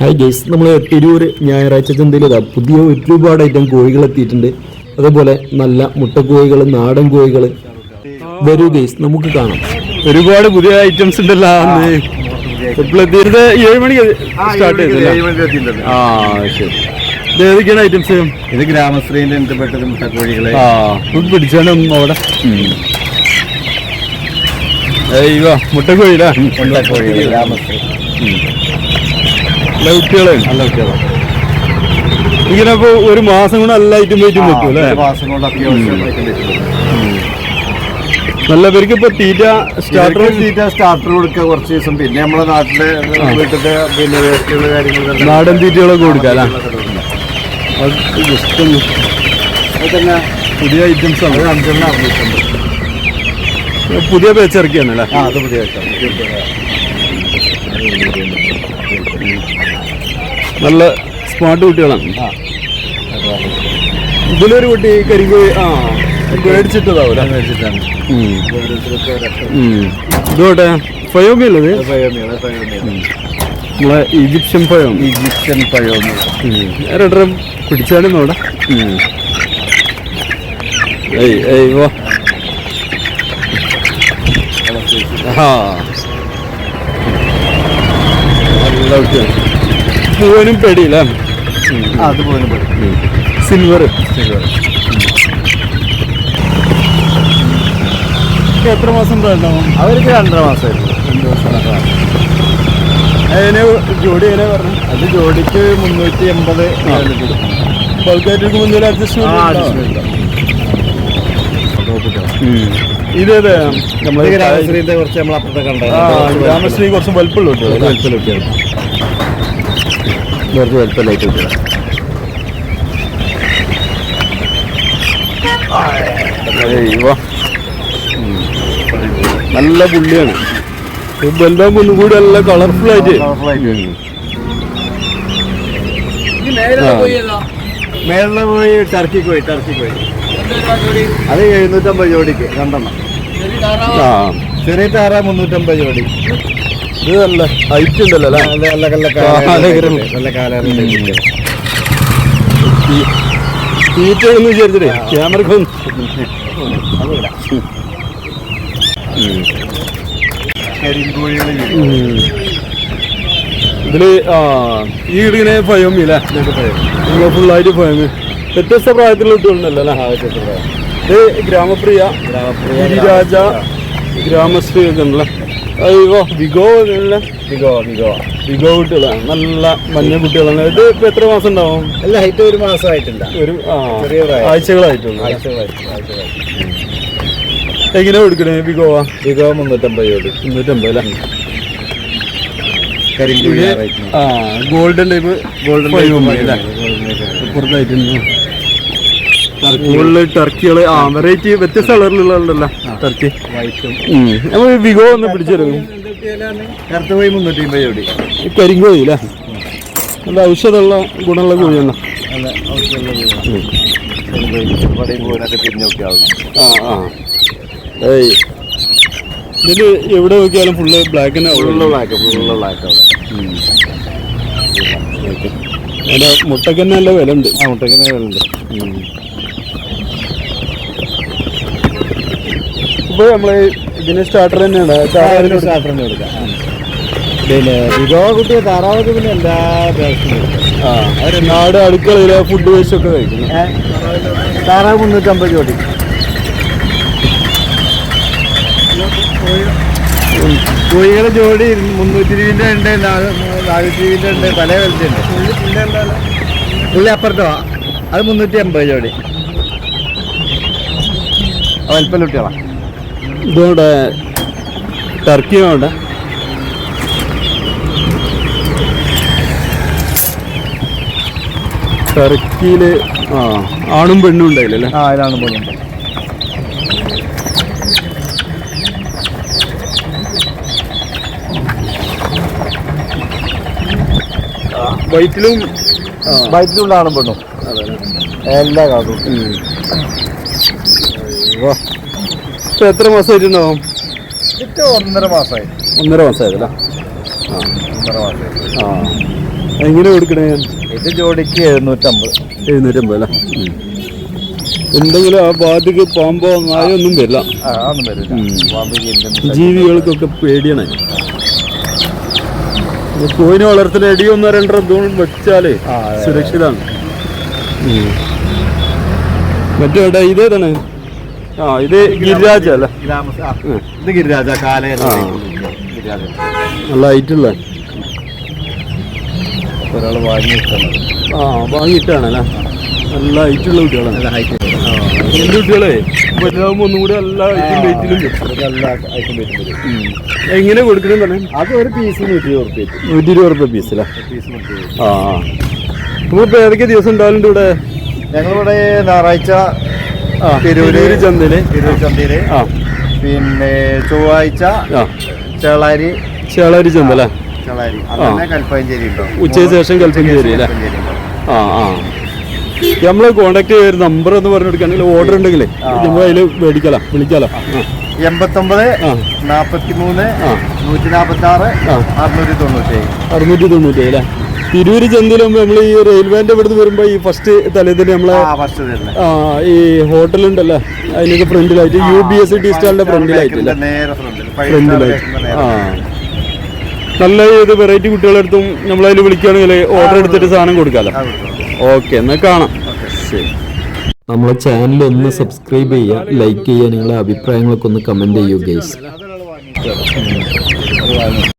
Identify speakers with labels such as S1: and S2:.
S1: Hi guys നമ്മൾ തിരൂർ ഞായറാഴ്ച ചന്തയിൽ ഇതാ പുതിയ ഒരുപാട് ഐറ്റം കോഴികൾ എത്തിയിട്ടുണ്ട്. അതേപോലെ നല്ല മുട്ടക്കോഴികൾ നാടൻ കോഴികൾ വരൂ ഗെയ്സ് നമുക്ക് കാണാം.
S2: ഒരുപാട് പുതിയ ഐറ്റംസ് ഉണ്ടല്ലോ അന്ന്. എപ്പോഴെത്തിയത് ഏഴ് മണിക്ക് സ്റ്റാർട്ട് ചെയ്തല്ലേ ആ ശരി. ഇത് ഏതൊക്കെയാണ് ഐറ്റംസ്
S3: ഇത് ഗ്രാമശ്രീന്റെ ബന്ധപ്പെട്ടത് മുട്ടക്കോഴികളെ.
S2: ആ പിടിച്ചാണ് അവിടെ. മുട്ടക്കോഴിയിലാ
S3: മുട്ടക്കോഴി ഗ്രാമശ്രീ.
S2: നല്ല
S3: കുട്ടികളാണ്
S2: ഇങ്ങനെ ഇപ്പൊ ഒരു മാസം കൊണ്ട് നല്ല ഐറ്റം വെയിറ്റും വെക്കും അല്ലേ
S3: മാസം കൊണ്ട് അത്യാവശ്യം
S2: നല്ല പേർക്ക് ഇപ്പൊ തീറ്റ സ്റ്റാർട്ടർ
S3: തീറ്റ സ്റ്റാർട്ടർ കൊടുക്കുക കുറച്ച് ദിവസം. പിന്നെ നമ്മുടെ നാട്ടിലെ വീട്ടിലെ പിന്നെ വേസ്റ്റുകൾ കാര്യങ്ങൾ
S2: നാടൻ തീറ്റകളൊക്കെ കൊടുക്കാം അല്ലേ? ജസ്റ്റ്
S3: തന്നെ
S2: പുതിയ ഐറ്റംസ് ആണ്.
S3: അഞ്ചെണ്ണം അറിഞ്ഞിട്ടുണ്ട്
S2: പുതിയ പേച്ചിറക്കിയാണ് അല്ലേ?
S3: ആ അത് പുതിയ.
S2: നല്ല സ്മാർട്ട് കുട്ടികളാണ്. ഇതിലൊരു കുട്ടി കരിങ്കോഴി ആ മേടിച്ചിട്ടതാവൂല
S3: മേടിച്ചിട്ടാണ്.
S2: ഇതോട്ടെ ഫയോമി അല്ലത്. നമ്മളെ ഈജിപ്ഷ്യൻ പഴം
S3: ഈജിപ്ഷ്യൻ പഴം
S2: രണ്ടരം പിടിച്ചാലും അവിടെ ഏയ് ഏയ് വാ. ആ. കുട്ടിയാണ് പൂവനും പെടിയില്ല.
S3: അത് പോലും പേടി.
S2: സിൽവർ സിൽവർ എത്ര മാസം ഉണ്ടാവും?
S3: അവർക്ക് രണ്ടര മാസമായിരുന്നു.
S2: അതിന് ജോഡി എങ്ങനെ പറഞ്ഞു?
S3: അത് ജോഡിക്ക് മുന്നൂറ്റി എൺപത്
S2: ബൾക്കായിട്ട് മുന്നൂറ് അഡ്ജസ്റ്റ്മെന്റ് ഇതേത് നമ്മളെ
S3: ഗ്രാമശ്രീന്റെ കുറച്ച് നമ്മൾ അപ്പുറത്തെ
S2: കണ്ടത് ഗ്രാമശ്രീ കുറച്ച് വലുപ്പമുള്ള കുട്ടികൾ
S3: കുറച്ച് വലുപ്പമില്ലായിട്ട് കിട്ടുക
S2: നല്ല പുള്ളിയാണ്. ബെല്ലാം ഒന്നും കൂടി നല്ല കളർഫുൾ ആയിട്ട്.
S3: മേളിലെ പോയി ടർക്കി പോയി ടർക്കി പോയി. അത് എഴുന്നൂറ്റമ്പത് ജോഡിക്ക് രണ്ടെണ്ണം.
S2: ആ
S3: ചെറിയ താറ മുന്നൂറ്റമ്പത് ജോഡി.
S2: ഇത് നല്ല ഹൈറ്റ് ഉണ്ടല്ലോ അല്ലേ?
S3: നല്ല നല്ല
S2: വിചാരിച്ചിട്ടേ. ക്യാമറക്ക് ഇതിൽ ആ ഈ ഇങ്ങനെ ഫയോമി അല്ലേ നിങ്ങൾ ഫുള്ളായിട്ട് ഫയോമി വ്യത്യസ്ത പ്രായത്തിലുള്ള കുട്ടികളുണ്ടല്ലോ അല്ലേ? ഇത് ഗ്രാമപ്രിയ ഗിരിരാജ ഗ്രാമശ്രീ ഒക്കെ ഉണ്ടല്ലേ. അയ്യോ വിഗോ വിഗോ.
S3: മികോ
S2: വിഗോ കുട്ടികളാണ് നല്ല മഞ്ഞ കുട്ടികളാണ്. ഇത് ഇപ്പൊ എത്ര മാസം ഉണ്ടാവും
S3: അല്ല ഹൈറ്റ് ഒരു മാസമായിട്ടില്ല.
S2: ഒരു
S3: ആഴ്ചകളായിട്ടുണ്ട്.
S2: ആഴ്ചകളായിട്ടുള്ളൂ. എങ്ങനെ കൊടുക്കണേ വിഗോവാ?
S3: വിഗോ മുന്നൂറ്റമ്പത് ജോഡി
S2: മുന്നൂറ്റമ്പത് അല്ലേ? ആ ഗോൾഡൻ ടൈപ്പ്
S3: ഗോൾഡൻ
S2: ടൈപ്പ് പുറത്തായിട്ടുണ്ട് ടർക്കികൾ ആ വെറൈറ്റി വ്യത്യസ്ത കളറിലുള്ള ടർക്കി നമ്മൾ വിഗോ ഒന്ന് പിടിച്ചെടുക്കും.
S3: കറുത്ത പോയി മുന്നൂറ്റി അമ്പത് ജോഡി
S2: ഈ കരിങ്കോഴി അല്ലേ? നല്ല ഔഷധമുള്ള ഗുണമുള്ള
S3: കോഴി
S2: ആ ആ. ഏയ്. ഇതിൽ എവിടെ നോക്കിയാലും full black
S3: full black full black അവിടെ.
S2: അതിന്റെ മുട്ടക്ക് തന്നെ നല്ല വില ഉണ്ട്
S3: ആ മുട്ടക്കിന് ഉണ്ട്
S2: ഇപ്പൊ നമ്മൾ ഇതിന് സ്റ്റാർട്ടർ തന്നെയാണ്?
S3: സ്റ്റാർട്ടർ തന്നെ കൊടുക്കാം. പിന്നെ വിഭവ കുട്ടിയെ താറാവൊക്കെ പിന്നെ എല്ലാ
S2: ആ. നാട് അടുക്കളയിലെ ഫുഡ് വേസ്റ്റ് ഒക്കെ കഴിക്കുന്നു.
S3: ഏ? താറാവ് മുന്നൂറ്റമ്പത് ജോഡി കോഴികളെ ജോഡി മുന്നൂറ്റി ഇരുപതിന്റെ ഉണ്ട് നാനൂറ്റി ഇരുപതിന്റെ ഉണ്ട് പല വലിച്ചുണ്ട് പുള്ളി അപ്പുറത്തോ? അത് മുന്നൂറ്റി അമ്പത് ജോഡി വലിപ്പം കുട്ടികളാ.
S2: ഇതോടെ ടർക്കിയുണ്ട് ടർക്കിയിൽ ആ ആണും പെണ്ണും ഉണ്ടായില്ലേ?
S3: ആ ഇതാണ് പോകുന്നത്
S2: വൈറ്റിലും
S3: വയറ്റിലുള്ളതാണ് പെണ്ണും. എല്ലാ കാലവും
S2: ഇപ്പൊ എത്ര മാസമായിട്ടുണ്ടാവും?
S3: ഒന്നര മാസമായി.
S2: ഒന്നര മാസമായതല്ലേ? ആ.
S3: ഒന്നര മാസമായി.
S2: ആ. എങ്ങനെ കൊടുക്കണേ?
S3: ഇത് ജോഡിക്ക് എഴുന്നൂറ്റമ്പത്.
S2: എഴുന്നൂറ്റമ്പത് അല്ലേ എന്തെങ്കിലും ആ ബാധിക്ക് പാമ്പോ നായൊന്നും വരില്ല.
S3: ആ ഒന്നും വരില്ല.
S2: ജീവികൾക്കൊക്കെ പേടിയാണ്. കോയിനെ വളർത്തുന്ന എടി ഒന്ന് രണ്ടര ദൂരം വെച്ചാലേ സുരക്ഷിതാണ്. മറ്റേടാ ഇതേതാണ് ആ ഇത് ഗിരിരാജ അല്ല?
S3: ഇത് ഗിരിരാജ കാല
S2: നല്ല ഹൈറ്റുള്ള
S3: ഒരാൾ വാങ്ങിയിട്ടാണ്.
S2: ആ വാങ്ങിയിട്ടാണല്ലേ നല്ല ഹൈറ്റുള്ള കുട്ടികളാണ്.
S3: നല്ല ഹൈറ്റ്
S2: കുട്ടികളെ വലുതാകുമ്പോൾ ഒന്നും കൂടി
S3: എല്ലാ ഐറ്റം വെയിറ്റിലും
S2: എങ്ങനെ കൊടുക്കണം തന്നെ
S3: അത് ഒരു പീസ് നൂറ്റി ഇരുപത് റുപ്യ
S2: നൂറ്റി ഇരുപത് റുപ്യ പീസിലാ
S3: പീസ്
S2: ആ നമ്മളിപ്പോ ഏതൊക്കെ ദിവസം ഉണ്ടാവലുണ്ട് ഇവിടെ?
S3: ഞങ്ങളിവിടെ ഞായറാഴ്ച തിരൂര്
S2: ചന്തയിൽ.
S3: തിരൂർ
S2: ചന്തയിൽ.
S3: പിന്നെ ചൊവ്വാഴ്ച ചേളാരി.
S2: ചേളാരി ചന്ത അല്ലേ?
S3: ചേളാരി. കൽപ്പഞ്ചേരി
S2: ഉച്ചയ്ക്ക് ശേഷം കൽപ്പഞ്ചേരി അല്ലേ? ആ ആ. നമ്മളെ കോണ്ടാക്ട് ചെയ്ത നമ്പർ എന്ന് പറഞ്ഞു കൊടുക്കുകയാണെങ്കിൽ ഓർഡർ ഉണ്ടെങ്കിൽ നമ്മൾ അതിൽ മേടിക്കലാം വിളിക്കാലോ.
S3: എൺപത്തൊമ്പത്
S2: ആ.
S3: നാപ്പത്തി മൂന്ന് നൂറ്റി നാപ്പത്തി ആറ് അറുന്നൂറ്റി തൊണ്ണൂറ്റി
S2: അറുന്നൂറ്റി തൊണ്ണൂറ്റി അല്ലേ? തിരൂര് ചെന്തിലും നമ്മൾ ഈ റെയിൽവേന്റെ ഇവിടുന്ന് വരുമ്പോ ഈ ഫസ്റ്റ് തലേദിന് നമ്മളെ
S3: ആ
S2: ഈ ഹോട്ടലുണ്ടല്ലോ അതിനൊക്കെ ഫ്രണ്ടിലായിട്ട് യു ബി എസ് ടി സ്റ്റാളിന്റെ ഫ്രണ്ടിലായിട്ട്.
S3: ഫ്രണ്ടിലായിട്ട്
S2: ആ. നല്ല ഏത് വെറൈറ്റി കുട്ടികളെടുത്തും നമ്മളതിൽ വിളിക്കുകയാണെങ്കിൽ ഓർഡർ എടുത്തിട്ട് സാധനം കൊടുക്കാമല്ലോ. ഓക്കെ എന്നാൽ കാണാം. ശരി
S1: നമ്മളെ ചാനൽ ഒന്ന് സബ്സ്ക്രൈബ് ചെയ്യുക ലൈക്ക് ചെയ്യുക നിങ്ങളുടെ അഭിപ്രായങ്ങളൊക്കെ ഒന്ന് കമന്റ് ചെയ്യൂ ഗൈസ്